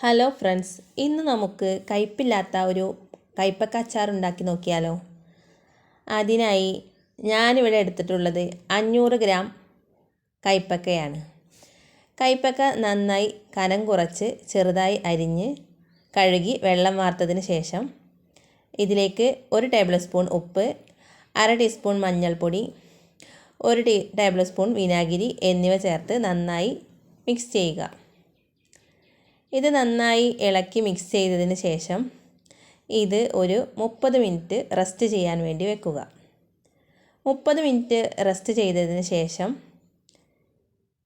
Hello friends ഇന്ന് നമുക്ക് കയ്പില്ലാത്ത ഒരു കയ്പ്പക്ക അച്ചാർ ഉണ്ടാക്കി നോക്കിയാലോ? അതിനായി ഞാനിവിടെ എടുത്തിട്ടുള്ളത് അഞ്ഞൂറ് ഗ്രാം കയ്പ്പക്കയാണ് കയ്പ്പക്ക നന്നായി കനം കുറച്ച് ചെറുതായി അരിഞ്ഞ് കഴുകി വെള്ളം വാർത്തതിന് ശേഷം ഇതിലേക്ക് ഒരു ടേബിൾ സ്പൂൺ ഉപ്പ് അര ടീസ്പൂൺ മഞ്ഞൾപ്പൊടി ഒരു ടീ ടേബിൾ സ്പൂൺ വിനാഗിരി എന്നിവ ചേർത്ത് നന്നായി മിക്സ് ചെയ്യുക. ഇത് നന്നായി ഇളക്കി മിക്സ് ചെയ്തതിന് ശേഷം ഇത് ഒരു മുപ്പത് മിനിറ്റ് റെസ്റ്റ് ചെയ്യാൻ വേണ്ടി വെക്കുക. മുപ്പത് മിനിറ്റ് റെസ്റ്റ് ചെയ്തതിന് ശേഷം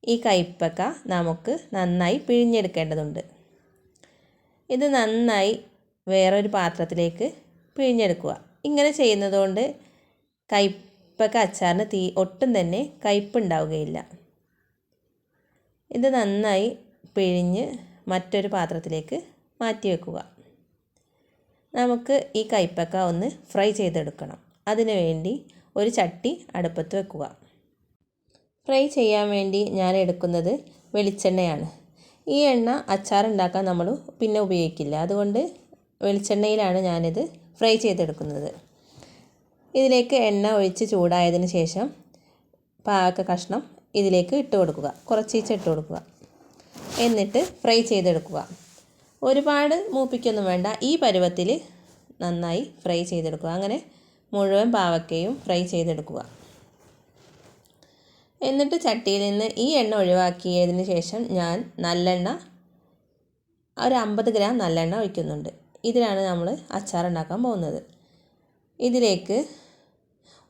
ഈ കയ്പ്പക്ക നമുക്ക് നന്നായി പിഴിഞ്ഞെടുക്കേണ്ടതുണ്ട്. ഇത് നന്നായി വേറൊരു പാത്രത്തിലേക്ക് പിഴിഞ്ഞെടുക്കുക. ഇങ്ങനെ ചെയ്യുന്നതുകൊണ്ട് കയ്പ്പക്ക അച്ചാറിന് തീ ഒട്ടും തന്നെ കയ്പ്പുണ്ടാവുകയില്ല ഇത് നന്നായി പിഴിഞ്ഞ് മറ്റൊരു പാത്രത്തിലേക്ക് മാറ്റി വെക്കുക. നമുക്ക് ഈ കയ്പ്പക്ക ഒന്ന് ഫ്രൈ ചെയ്തെടുക്കണം. അതിനു വേണ്ടി ഒരു ചട്ടി അടുപ്പത്ത് വെക്കുക. ഫ്രൈ ചെയ്യാൻ വേണ്ടി ഞാൻ എടുക്കുന്നത് വെളിച്ചെണ്ണയാണ്. ഈ എണ്ണ അച്ചാറുണ്ടാക്കാൻ നമ്മൾ പിന്നെ ഉപയോഗിക്കില്ല. അതുകൊണ്ട് വെളിച്ചെണ്ണയിലാണ് ഞാനിത് ഫ്രൈ ചെയ്തെടുക്കുന്നത്. ഇതിലേക്ക് എണ്ണ ഒഴിച്ച് ചൂടായതിന് ശേഷം പാവക്ക കഷ്ണം ഇതിലേക്ക് ഇട്ട് കൊടുക്കുക. കുറച്ചീച്ച ഇട്ട് കൊടുക്കുക. എന്നിട്ട് ഫ്രൈ ചെയ്തെടുക്കുക. ഒരുപാട് മൂപ്പിക്കൊന്നും വേണ്ട. ഈ പരുവത്തിൽ നന്നായി ഫ്രൈ ചെയ്തെടുക്കുക. അങ്ങനെ മുഴുവൻ പാവക്കയും ഫ്രൈ ചെയ്തെടുക്കുക. എന്നിട്ട് ചട്ടിയിൽ നിന്ന് ഈ എണ്ണ ഒഴിവാക്കിയതിന് ശേഷം ഞാൻ നല്ലെണ്ണ ഒരു അമ്പത് ഗ്രാം നല്ലെണ്ണ ഒഴിക്കുന്നുണ്ട്. ഇതിലാണ് നമ്മൾ അച്ചാർ ഉണ്ടാക്കാൻ പോകുന്നത്. ഇതിലേക്ക്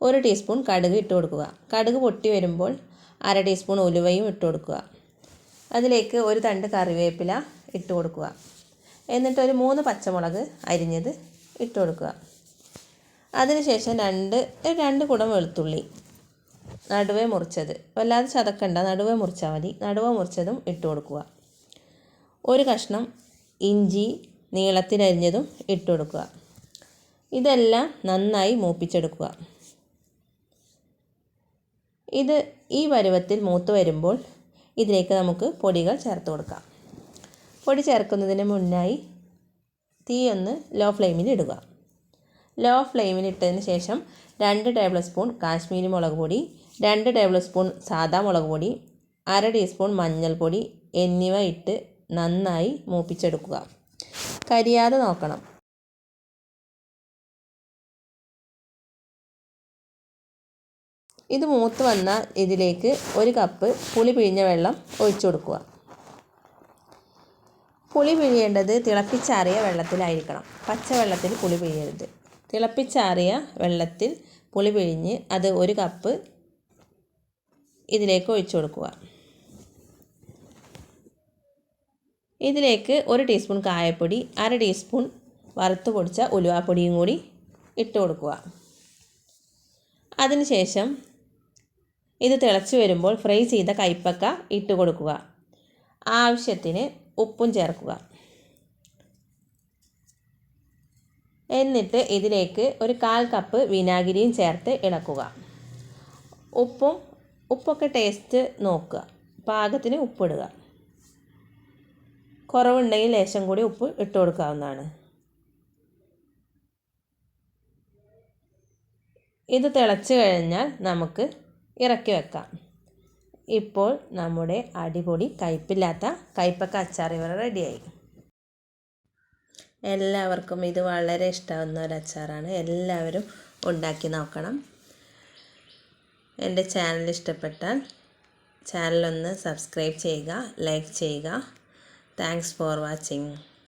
ഒരു ടീസ്പൂൺ കടുക് ഇട്ട് കൊടുക്കുക. കടുക് പൊട്ടി വരുമ്പോൾ അര ടീസ്പൂൺ ഉലുവയും ഇട്ട് കൊടുക്കുക. അതിലേക്ക് ഒരു തണ്ട് കറിവേപ്പില ഇട്ട് കൊടുക്കുക. എന്നിട്ട് ഒരു മൂന്ന് പച്ചമുളക് അരിഞ്ഞത് ഇട്ട് കൊടുക്കുക. അതിനുശേഷം രണ്ട് രണ്ട് കുടം വെളുത്തുള്ളി നടുവേ മുറിച്ചത്. വല്ലാതെ ചതക്കണ്ട നടുവേ മുറിച്ചാൽ മതി. നടുവേ മുറിച്ചതും ഇട്ട് കൊടുക്കുക. ഒരു കഷ്ണം ഇഞ്ചി നീളത്തിനരിഞ്ഞതും ഇട്ട് കൊടുക്കുക. ഇതെല്ലാം നന്നായി മൂപ്പിച്ചെടുക്കുക. ഇത് ഈ പരുവത്തിൽ മൂത്ത് വരുമ്പോൾ ഇതിലേക്ക് നമുക്ക് പൊടികൾ ചേർത്ത് കൊടുക്കാം. പൊടി ചേർക്കുന്നതിന് മുന്നായി തീ ഒന്ന് ലോ ഫ്ലെയിമിൽ ഇടുക. ലോ ഫ്ലെയിമിൽ ഇട്ടതിന് ശേഷം രണ്ട് ടേബിൾ സ്പൂൺ കാശ്മീരി മുളക് പൊടി രണ്ട് ടേബിൾ സ്പൂൺ സാദാ മുളക് പൊടി അര ടീസ്പൂൺ മഞ്ഞൾപ്പൊടി എന്നിവ ഇട്ട് നന്നായി മൂപ്പിച്ചെടുക്കുക. കരിയാതെ നോക്കണം. ഇത് മൂത്ത് വന്ന ഇതിലേക്ക് ഒരു കപ്പ് പുളി പിഴിഞ്ഞ വെള്ളം ഒഴിച്ചു കൊടുക്കുക. പുളി പിഴിയേണ്ടത് തിളപ്പിച്ചാറിയ വെള്ളത്തിലായിരിക്കണം. പച്ചവെള്ളത്തിൽ പുളി പിഴിയരുത്. തിളപ്പിച്ചാറിയ വെള്ളത്തിൽ പുളി പിഴിഞ്ഞ് അത് ഒരു കപ്പ് ഇതിലേക്ക് ഒഴിച്ചു കൊടുക്കുക. ഇതിലേക്ക് ഒരു ടീസ്പൂൺ കായപ്പൊടി അര ടീസ്പൂൺ വറുത്ത് പൊടിച്ച ഉലുവാപ്പൊടിയും കൂടി ഇട്ട് കൊടുക്കുക. അതിനുശേഷം ഇത് തിളച്ചു വരുമ്പോൾ ഫ്രൈ ചെയ്ത കൈപ്പക്ക ഇട്ട് കൊടുക്കുക. ആവശ്യത്തിന് ഉപ്പും ചേർക്കുക. എന്നിട്ട് ഇതിലേക്ക് ഒരു കാൽ കപ്പ് വിനാഗിരിയും ചേർത്ത് ഇളക്കുക. ഉപ്പും ഉപ്പൊക്കെ ടേസ്റ്റ് നോക്കുക. പാകത്തിന് ഉപ്പിടുക. കുറവുണ്ടെങ്കിൽ ലേശം കൂടി ഉപ്പ് ഇട്ട് കൊടുക്കാവുന്നതാണ്. ഇത് തിളച്ച് കഴിഞ്ഞാൽ നമുക്ക് ഇറക്കി വെക്കാം. ഇപ്പോൾ നമ്മുടെ അടിപൊളി കയ്പില്ലാത്ത കയ്പക്ക അച്ചാർ ഇവിടെ റെഡിയായി. എല്ലാവർക്കും ഇത് വളരെ ഇഷ്ടമാവുന്ന ഒരു അച്ചാറാണ്. എല്ലാവരും ഉണ്ടാക്കി നോക്കണം. എന്റെ ചാനൽ ഇഷ്ടപ്പെട്ടാൽ ചാനലൊന്ന് സബ്സ്ക്രൈബ് ചെയ്യുക ലൈക്ക് ചെയ്യുക. Thanks for watching.